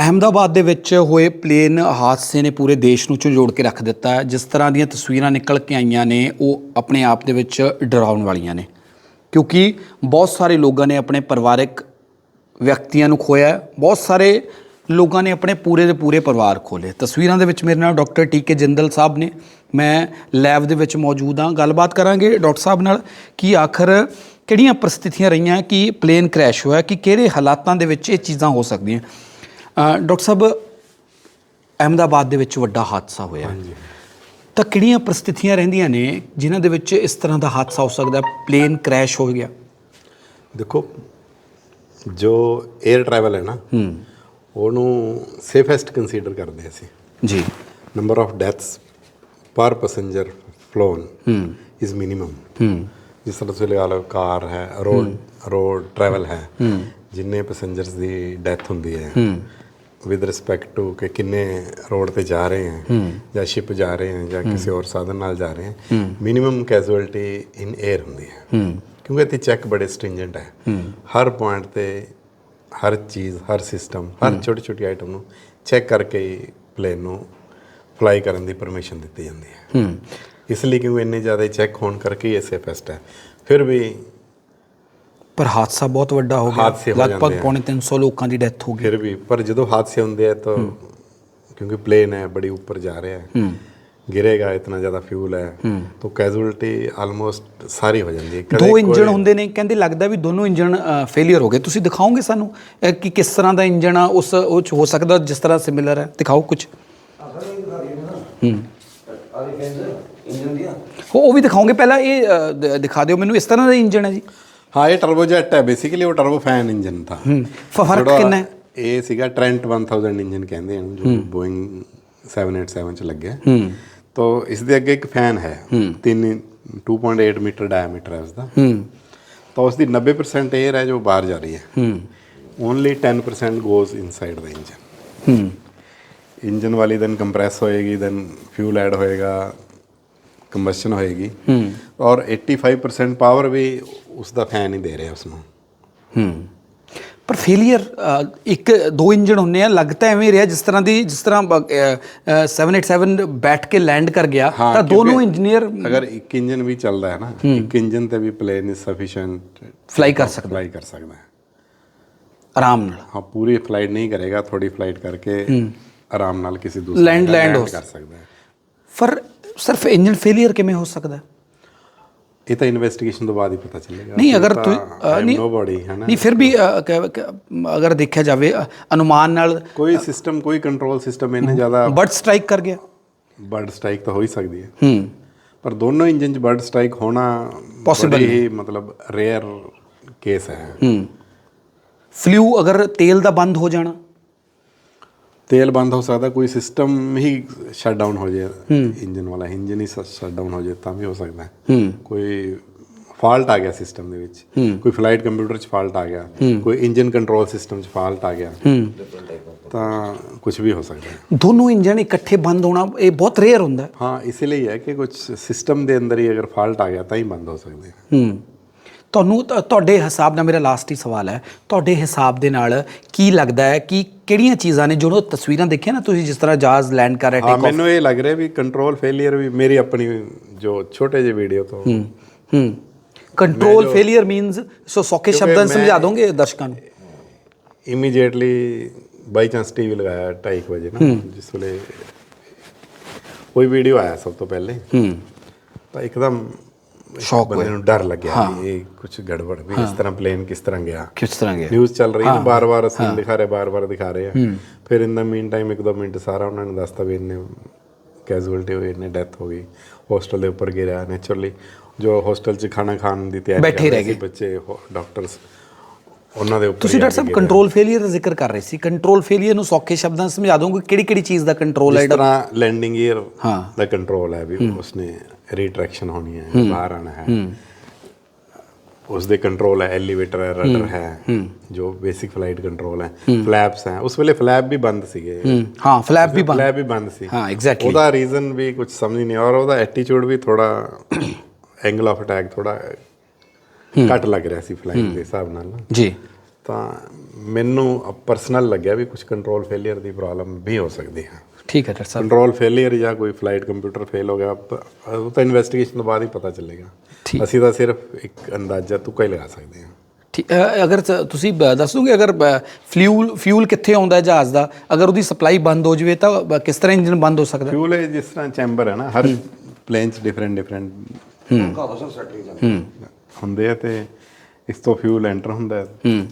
ਅਹਮਦਾਬਾਦ ਦੇ ਵਿੱਚ ਹੋਏ ਪਲੇਨ ਹਾਦਸੇ ਨੇ ਪੂਰੇ ਦੇਸ਼ ਨੂੰ ਝੰਜੋੜ ਕੇ ਰੱਖ ਦਿੱਤਾ ਹੈ। ਜਿਸ ਤਰ੍ਹਾਂ ਦੀਆਂ ਤਸਵੀਰਾਂ ਨਿਕਲ ਕੇ ਆਈਆਂ ਨੇ, ਉਹ ਆਪਣੇ ਆਪ ਦੇ ਵਿੱਚ ਡਰਾਉਣ ਵਾਲੀਆਂ ਨੇ। ਕਿਉਂਕਿ ਬਹੁਤ ਸਾਰੇ ਲੋਕਾਂ ਨੇ ਆਪਣੇ ਪਰਿਵਾਰਕ ਵਿਅਕਤੀਆਂ ਨੂੰ ਖੋਇਆ ਬਹੁਤ ਸਾਰੇ ਲੋਕਾਂ ਨੇ ਆਪਣੇ ਪੂਰੇ ਦੇ ਪੂਰੇ ਪਰਿਵਾਰ ਖੋਲੇ ਤਸਵੀਰਾਂ ਦੇ ਵਿੱਚ ਮੇਰੇ ਨਾਲ ਡਾਕਟਰ ਟੀਕੇ ਜਿੰਦਲ ਸਾਹਿਬ ਨੇ। ਮੈਂ ਲੈਬ ਦੇ ਵਿੱਚ ਮੌਜੂਦ ਹਾਂ। ਗੱਲਬਾਤ ਕਰਾਂਗੇ ਡਾਕਟਰ ਸਾਹਿਬ ਨਾਲ ਕਿ ਆਖਰ ਕਿਹੜੀਆਂ ਪਰਿਸਥਿਤੀਆਂ ਰਹੀਆਂ, ਕਿ ਪਲੇਨ ਕ੍ਰੈਸ਼ ਹੋਇਆ, ਕਿ ਕਿਹੜੇ ਹਾਲਾਤਾਂ ਦੇ ਵਿੱਚ ਇਹ ਚੀਜ਼ਾਂ ਹੋ ਸਕਦੀਆਂ। ਡਾਕਟਰ ਸਾਹਿਬ ਅਹਿਮਦਾਬਾਦ ਦੇ ਵਿੱਚ ਵੱਡਾ ਹਾਦਸਾ ਹੋਇਆ। ਤਾਂ ਕਿਹੜੀਆਂ ਪ੍ਰਸਥਿਤੀਆਂ ਰਹਿੰਦੀਆਂ ਨੇ ਜਿਨ੍ਹਾਂ ਦੇ ਵਿੱਚ ਇਸ ਤਰ੍ਹਾਂ ਦਾ ਹਾਦਸਾ ਹੋ ਸਕਦਾ? ਪਲੇਨ ਕ੍ਰੈਸ਼ ਹੋ ਗਿਆ। ਦੇਖੋ ਜੋ 에ਅਰ ਟਰੈਵਲ ਹੈ ਨਾ ਹੂੰ। ਉਹਨੂੰ ਸੇਫੈਸਟ ਕੰਸੀਡਰ ਕਰਦੇ ਅਸੀਂ। ਜੀ। Number of deaths per passenger flown hmm. Is minimum hmm. ਜਿਸ ਤਰ੍ਹਾਂ ਤੁਸੀਂ ਲਗਾ ਲਓ ਕਾਰ ਹੈ ਰੋਡ ਰੋਡ ਟਰੈਵਲ ਹੈ ਜਿੰਨੇ ਪੈਸੇਂਜਰਸ ਦੀ ਡੈਥ ਹੁੰਦੀ ਹੈ। ਵਿਦ ਰਿਸਪੈਕਟ ਟੂ ਕਿ ਕਿੰਨੇ ਰੋਡ ਤੇ ਜਾ ਰਹੇ ਹੈ ਜਾਂ ਸ਼ਿਪ ਜਾ ਰਹੇ ਹੈ ਜਾਂ ਕਿਸੇ ਹੋਰ ਸਾਧਨ ਨਾਲ ਜਾ ਰਹੇ ਹੈ ਮਿਨੀਮਮ ਕੈਜੁਅਲਟੀ ਇਨ 에ਅਰ ਹੁੰਦੀ ਹੈ। ਕਿਉਂਕਿ ਇੱਥੇ ਚੈੱਕ ਬੜੇ ਸਟ੍ਰਿੰਜੈਂਟ ਹੈ। ਹਰ ਪੁਆਇੰਟ ਤੇ ਹਰ ਚੀਜ਼ ਹਰ ਸਿਸਟਮ ਹਰ ਛੋਟੀ ਛੋਟੀ ਆਈਟਮ ਨੂੰ ਚੈੱਕ ਕਰਕੇ ਪਲੇਨ ਨੂੰ ਫਲਾਈ ਕਰਨ ਦੀ ਪਰਮਿਸ਼ਨ ਦਿੱਤੀ ਜਾਂਦੀ ਹੈ। ਇਸ ਲਈ ਕਿਉਂਕਿ ਇੰਨੇ ਜ਼ਿਆਦਾ ਚੈੱਕ ਹੋਣ ਕਰਕੇ ਹੀ ਸੇਫੈਸਟ ਹੈ। ਫਿਰ ਵੀ ਪਰ ਹਾਦਸਾ ਬਹੁਤ ਵੱਡਾ ਹੋ ਗਿਆ। ਹਾਦਸੇ ਹੋ ਲਗਭਗ ਜਾਂਦੇ ਆ। ਪੌਣੇ 300 ਲੋਕਾਂ ਦੀ ਡੈਥ ਹੋ ਗਈ। ਫਿਰ ਵੀ ਪਰ ਜਦੋਂ ਹਾਦਸੇ ਹੁੰਦੇ ਆ ਤਾਂ ਕਿਉਂਕਿ ਪਲੇਨ ਹੈ ਬੜੀ ਉੱਪਰ ਜਾ ਰਿਹਾ ਹੈ। ਗਿਰੇਗਾ ਇਤਨਾ ਜ਼ਿਆਦਾ ਫਿਊਲ ਹੈ। ਤਾਂ ਕੈਜੁਅਲਟੀ ਆਲਮੋਸਟ ਸਾਰੀ ਹੋ ਜਾਂਦੀ ਹੈ। ਕਦੇ ਦੋ ਇੰਜਣ ਹੁੰਦੇ ਨੇ ਕਹਿੰਦੇ ਲੱਗਦਾ ਵੀ ਦੋਨੋਂ ਇੰਜਣ ਫੇਲਿਅਰ ਹੋ ਗਏ। ਤੁਸੀਂ ਦਿਖਾਓਗੇ ਸਾਨੂੰ ਅ, ਕਿ ਕਿਸ ਤਰ੍ਹਾਂ ਦਾ ਇੰਜਣ ਆ ਉਸ ਉਹ 'ਚ ਹੋ ਸਕਦਾ ਜਿਸ ਤਰ੍ਹਾਂ ਸਿਮਿਲਰ ਹੈ? ਦਿਖਾਓ ਕੁਝ ਹੂੰ। ਉਹ ਉਹ ਵੀ ਦਿਖਾਓਗੇ। ਪਹਿਲਾਂ ਇਹ ਅ, ਦ- ਦਿਖਾ ਦਿਓ। ਮੈਨੂੰ ਇਸ ਤਰ੍ਹਾਂ ਦਾ ਇੰਜਣ ਹੈ ਜੀ। ਹਾਂ ਇਹ ਟਰਬੋ ਜੈਟ ਹੈ ਬੇਸਿਕਲੀ ਉਹ ਟਰਬੋ ਫੈਨ ਇੰਜਨ ਥਾ। ਹੂੰ ਫ਼ਰਕ ਕਿੰਨਾ ਹੈ? ਇਹ ਸੀਗਾ ਟ੍ਰੈਂਟ 1000 ਇੰਜਨ ਕਹਿੰਦੇ ਹਨ ਜੋ ਬੋਇੰਗ 787 ਚ ਲੱਗਿਆ। ਹੂੰ। ਤਾਂ ਇਸ ਦੇ ਅੱਗੇ ਇੱਕ ਫੈਨ ਹੈ 3 2.8 ਮੀਟਰ ਡਾਇਮੀਟਰ ਹੈ ਉਸ ਦਾ। ਹੂੰ। ਤਾਂ ਉਸ ਦੀ 90% 에ਅਰ ਹੈ ਜੋ ਬਾਹਰ ਜਾ ਰਹੀ ਹੈ। ਹੂੰ। Only 10% goes inside the engine hmm. Engine ਵਾਲੀ ਦੈਨ ਕੰਪਰੈਸ ਹੋਏਗੀ ਦੈਨ ਫਿਊਲ ਐਡ ਹੋਏਗਾ ਕੰਬਸ਼ਨ ਹੋਏਗੀ। ਔਰ 85% ਪਾਵਰ ਵੀ ਉਸ ਦਾ ਫੈਨ ਹੀ ਦੇ ਰਿਹਾ ਉਸ ਨੂੰ। ਹੂੰ। ਪਰ ਫੇਲਿਅਰ ਇੱਕ ਦੋ ਇੰਜਣ ਹੁੰਨੇ ਆ ਲੱਗਦਾ ਐਵੇਂ ਰਿਹਾ ਜਿਸ ਤਰ੍ਹਾਂ ਦੀ ਜਿਸ ਤਰ੍ਹਾਂ ਅ, ਅ, 787 ਬੈਠ ਕੇ ਲੈਂਡ ਕਰ ਗਿਆ ਤਾਂ ਦੋਨੋਂ ਇੰਜੀਨੀਅਰ ਅਗਰ ਇੱਕ ਇੰਜਨ ਵੀ ਚੱਲਦਾ ਹੈ ਨਾ ਇੱਕ ਇੰਜਨ ਤੇ ਵੀ ਪਲੇਨ ਇਜ਼ ਸਫੀਸ਼ੀਐਂਟ ਫਲਾਈ ਕਰ ਸਕਦਾ। ਫਲਾਈ ਕਰ ਸਕਦਾ ਹੈ। ਆਰਾਮ ਨਾਲ। ਹਾਂ ਪੂਰੀ ਫਲਾਈਟ ਨਹੀਂ ਕਰੇਗਾ ਥੋੜੀ ਫਲਾਈਟ ਕਰਕੇ ਆਰਾਮ ਨਾਲ ਕਿਸੇ ਦੂਸਰੇ land land ਹੋ ਸਕਦਾ। ਹੈ। ਪਰ ਸਿਰਫ ਇੰਜਨ ਫੇਲਿਅਰ ਕਿਵੇਂ ਹੋ ਸਕਦਾ? ਇਹ ਤਾਂ ਇਨਵੈਸਟੀਗੇਸ਼ਨ ਤੋਂ ਬਾਅਦ ਹੀ ਪਤਾ ਚੱਲੇਗਾ। ਨਹੀਂ ਅਗਰ ਤੂੰ ਨਹੀਂ ਨੋਬਡੀ ਹੈ ਨਾ? ਨਹੀਂ ਫਿਰ ਵੀ ਅਗਰ ਦੇਖਿਆ ਜਾਵੇ ਅਨੁਮਾਨ ਨਾਲ ਕੋਈ ਸਿਸਟਮ ਕੋਈ ਕੰਟਰੋਲ ਸਿਸਟਮ ਇੰਨੇ ਜ਼ਿਆਦਾ ਬਰਡ ਸਟ੍ਰਾਈਕ ਕਰ ਗਿਆ। ਬਰਡ ਸਟ੍ਰਾਈਕ ਤਾਂ ਹੋ ਹੀ ਸਕਦੀ ਹੈ। ਹੂੰ। ਪਰ ਦੋਨੋਂ ਇੰਜਨ 'ਚ ਬਰਡ ਸਟ੍ਰਾਈਕ ਹੋਣਾ ਬੜੀ ਹੀ ਮਤਲਬ ਰੇਅਰ ਕੇਸ ਹੈ। ਹੂੰ। ਫਲੂ ਅਗਰ ਤੇਲ ਦਾ ਬੰਦ ਹੋ ਜਾਣਾ ਤੇਲ ਬੰਦ ਹੋ ਸਕਦਾ ਕੋਈ ਸਿਸਟਮ ਹੀ ਸ਼ਟ ਡਾਊਨ ਹੋ ਜਾਏ ਇੰਜਨ ਵਾਲਾ ਇੰਜਨ ਹੀ ਸ਼ਟ ਡਾਊਨ ਹੋ ਜਾਏ ਤਾਂ ਵੀ ਹੋ ਸਕਦਾ। ਹੈ। ਕੋਈ ਫਾਲਟ ਆ ਗਿਆ ਸਿਸਟਮ ਦੇ ਵਿੱਚ। ਕੋਈ ਫਲਾਈਟ ਕੰਪਿਊਟਰ 'ਚ ਫਾਲਟ ਆ ਗਿਆ। ਕੋਈ ਇੰਜਨ ਕੰਟਰੋਲ ਸਿਸਟਮ 'ਚ ਫਾਲਟ ਆ ਗਿਆ। ਤਾਂ ਕੁਝ ਵੀ ਹੋ ਸਕਦਾ। ਹੈ ਦੋਨੋਂ ਇੰਜਨ ਇਕੱਠੇ ਬੰਦ ਹੋਣਾ ਇਹ ਬਹੁਤ ਰੇਅਰ ਹੁੰਦਾ। ਹੈ ਹਾਂ ਇਸ ਲਈ ਹੈ ਕਿ ਕੁਝ ਸਿਸਟਮ ਦੇ ਅੰਦਰ ਹੀ ਅਗਰ ਫਾਲਟ ਆ ਗਿਆ ਤਾਂ ਹੀ ਬੰਦ ਹੋ ਸਕਦੇ ਹੈ ਹੂੰ। ਤੁਹਾਨੂੰ ਤੁਹਾਡੇ ਹਿਸਾਬ ਨਾਲ ਮੇਰਾ ਲਾਸਟ ਹੀ ਸਵਾਲ ਹੈ ਤੁਹਾਡੇ ਹਿਸਾਬ ਦੇ ਨਾਲ ਕੀ ਲੱਗਦਾ ਹੈ ਕਿ ਕਿਹੜੀਆਂ ਚੀਜ਼ਾਂ ਨੇ ਜਿਹੜੋ ਤਸਵੀਰਾਂ ਦੇਖੀਆਂ ਨਾ ਤੁਸੀਂ ਜਿਸ ਤਰ੍ਹਾਂ ਜਹਾਜ਼ ਲੈਂਡ ਕਰ ਰਿਹਾ ਟੇਕ ਮੈਨੂੰ ਇਹ ਲੱਗ ਰਿਹਾ ਵੀ ਕੰਟਰੋਲ ਫੇਲਿਅਰ ਵੀ ਮੇਰੀ ਆਪਣੀ ਜੋ ਛੋਟੇ ਜਿਹੇ ਵੀਡੀਓ ਤੋਂ। Hmm hmm. Control failure means ਸੋ ਸੌਖੇ ਸ਼ਬਦਾਂ ਸਮਝਾ ਦੋਗੇ ਦਰਸ਼ਕਾਂ ਨੂੰ? ਇਮੀਡੀਏਟਲੀ ਬਾਈ ਚਾਂਸ ਟੀਵੀ ਲਗਾਇਆ 2:30 ਵਜੇ ਨਾ ਜਿਸ ਵੇਲੇ ਕੋਈ ਵੀਡੀਓ ਆਇਆ ਸਭ ਤੋਂ ਪਹਿਲੇ। ਹੂੰ। ਤਾਂ ਇੱਕਦਮ Shock ਬੰਦੇ ਨੂੰ ਡਰ ਲੱਗਿਆ ਵੀ ਇਹ ਕੁਝ ਗੜਬੜ ਵੀ ਇਸ ਤਰ੍ਹਾਂ ਪਲੇਨ ਕਿਸ ਤਰ੍ਹਾਂ ਗਿਆ। ਕਿਸ ਤਰ੍ਹਾਂ ਗਿਆ। ਨਿਊਜ਼ ਚੱਲ ਰਹੀ ਹੈ ਬਾਰ-ਬਾਰ ਸੀਨ ਦਿਖਾ ਰਹੇ ਬਾਰ-ਬਾਰ ਦਿਖਾ ਰਹੇ ਆ। ਫਿਰ ਇਨ ਦਾ ਮੀਨ ਟਾਈਮ ਇੱਕ ਦੋ ਮਿੰਟ ਸਾਰਾ ਉਹਨਾਂ ਨੇ ਦੱਸਤਾ ਵੀ ਇੰਨੇ ਕੈਜੂਅਲਟੀ ਹੋਈ ਇੰਨੇ ਡੈਥ ਹੋ ਗਈ। ਹੋਸਟਲ ਦੇ ਉੱਪਰ ਗਿਰਿਆ ਨੇਚਰਲੀ ਜੋ ਹੋਸਟਲ 'ਚ ਖਾਣਾ ਖਾਣ ਦੀ ਤਿਆਰੀ ਬੈਠੇ ਕਰ ਰਹੇ ਸੀ ਬੱਚੇ ਡਾਕਟਰਸ ਉਹਨਾਂ ਦੇ ਉੱਪਰ ਤੁਸੀਂ ਡਾਕਟਰ ਸਾਹਿਬ ਕੇ ਕੰਟਰੋਲ ਫੇਲਿਅਰ ਦਾ ਜ਼ਿਕਰ ਕਰ ਰਹੇ ਸੀ। ਕੰਟਰੋਲ ਫੇਲਿਅਰ ਨੂੰ ਸੌਖੇ ਸ਼ਬਦਾਂ ਸਮਝਾ ਦੋਗੇ ਕਿਹੜੀ ਕਿਹੜੀ ਚੀਜ਼ ਦਾ ਕੰਟਰੋਲ ਹੈ ਤਰ੍ਹਾਂ ਲੈਂਡਿੰਗ ਈਅਰ ਹਾਂ। ਦਾ ਕੰਟਰੋਲ ਹੈ ਵੀ ਉਸਨੇ ਰੀਟਰੈਕਸ਼ਨ ਹੋਣੀ ਹੈ ਬਾਹਰ ਆਣਾ ਹੈ। ਉਸ ਦੇ ਕੰਟਰੋਲ ਹੈ ਐਲੀਵੇਟਰ ਹੈ ਰਡਰ ਹੈ। ਜੋ ਬੇਸਿਕ ਫਲਾਈਟ ਕੰਟਰੋਲ ਹੈ। ਫਲੈਪਸ ਹੈ। ਉਸ ਵੇਲੇ ਫਲੈਪ ਵੀ ਬੰਦ ਸੀਗੇ। ਹੂੰ। ਫਲੈਪ ਵੀ ਬੰਦ। ਫਲੈਪ ਵੀ ਬੰਦ ਸੀ। ਹਾਂ ਐਗਜ਼ੈਕਟਲੀ ਉਹਦਾ ਰੀਜ਼ਨ ਵੀ ਕੁਝ ਸਮਝ ਨਹੀਂ ਔਰ ਉਹਦਾ ਐਟੀਟਿਊਡ ਵੀ ਥੋੜਾ ਐਂਗਲ ਆਫ ਅਟੈਕ ਥੋੜਾ ਘੱਟ ਲੱਗ ਰਿਹਾ ਸੀ ਫਲਾਈਟ ਦੇ ਹਿਸਾਬ ਨਾਲ ਜੀ। ਤਾਂ ਮੈਨੂੰ ਪਰਸਨਲ ਲੱਗਿਆ ਵੀ ਕੁਝ ਕੰਟਰੋਲ ਫੇਲਿਅਰ ਦੀ ਪ੍ਰੋਬਲਮ ਵੀ ਹੋ ਸਕਦੀ ਹੈ। ਠੀਕ ਹੈ ਡਾਕਟਰ ਸਾਹਿਬ। ਕੰਟਰੋਲ ਫੇਲਿਅਰ ਜਾਂ ਕੋਈ ਫਲਾਈਟ ਕੰਪਿਊਟਰ ਫੇਲ ਹੋ ਗਿਆ ਉਹ ਤਾਂ ਇਨਵੈਸਟੀਗੇਸ਼ਨ ਤੋਂ ਬਾਅਦ ਹੀ ਪਤਾ ਚੱਲੇਗਾ। ਅਸੀਂ ਤਾਂ ਸਿਰਫ ਇੱਕ ਅੰਦਾਜ਼ਾ ਤੁੱਕਾ ਹੀ ਲਗਾ ਸਕਦੇ ਹਾਂ। ਠੀਕ ਅਗਰ ਤੁਸੀਂ ਦੱਸ ਦੋਗੇ ਅਗਰ ਫਿਊਲ ਫਿਊਲ ਕਿੱਥੇ ਆਉਂਦਾ ਹੈ ਜਹਾਜ਼ ਦਾ? ਅਗਰ ਉਹਦੀ ਸਪਲਾਈ ਬੰਦ ਹੋ ਜਵੇ ਤਾਂ ਕਿਸ ਤਰ੍ਹਾਂ ਇੰਜਨ ਬੰਦ ਹੋ ਸਕਦਾ? ਫਿਊਲ ਹੈ ਜਿਸ ਤਰ੍ਹਾਂ ਚੈਂਬਰ ਹੈ ਨਾ ਹਰ ਪਲੇਨ 'ਚ ਡਿਫਰੈਂਟ ਡਿਫਰੈਂਟ ਹੂੰ। ਹੁੰਦੇ ਆ ਤੇ ਇਸ ਤੋਂ ਫਿਊਲ ਐਂਟਰ ਹੁੰਦਾ ਹੈ। ਹੂੰ।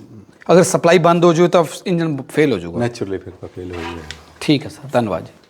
ਅਗਰ ਸਪਲਾਈ ਬੰਦ ਹੋ ਜਵੇ ਤਾਂ ਇੰਜਨ ਫੇਲ ਹੋ ਜਾਊਗਾ। ਨੈਚੁਰਲੀ ਫਿਰ ਤਾਂ ਫੇਲ ਹੋ ਹੀ ਜਾਏਗਾ। ਠੀਕ ਹੈ ਸਰ ਧੰਨਵਾਦ ਜੀ।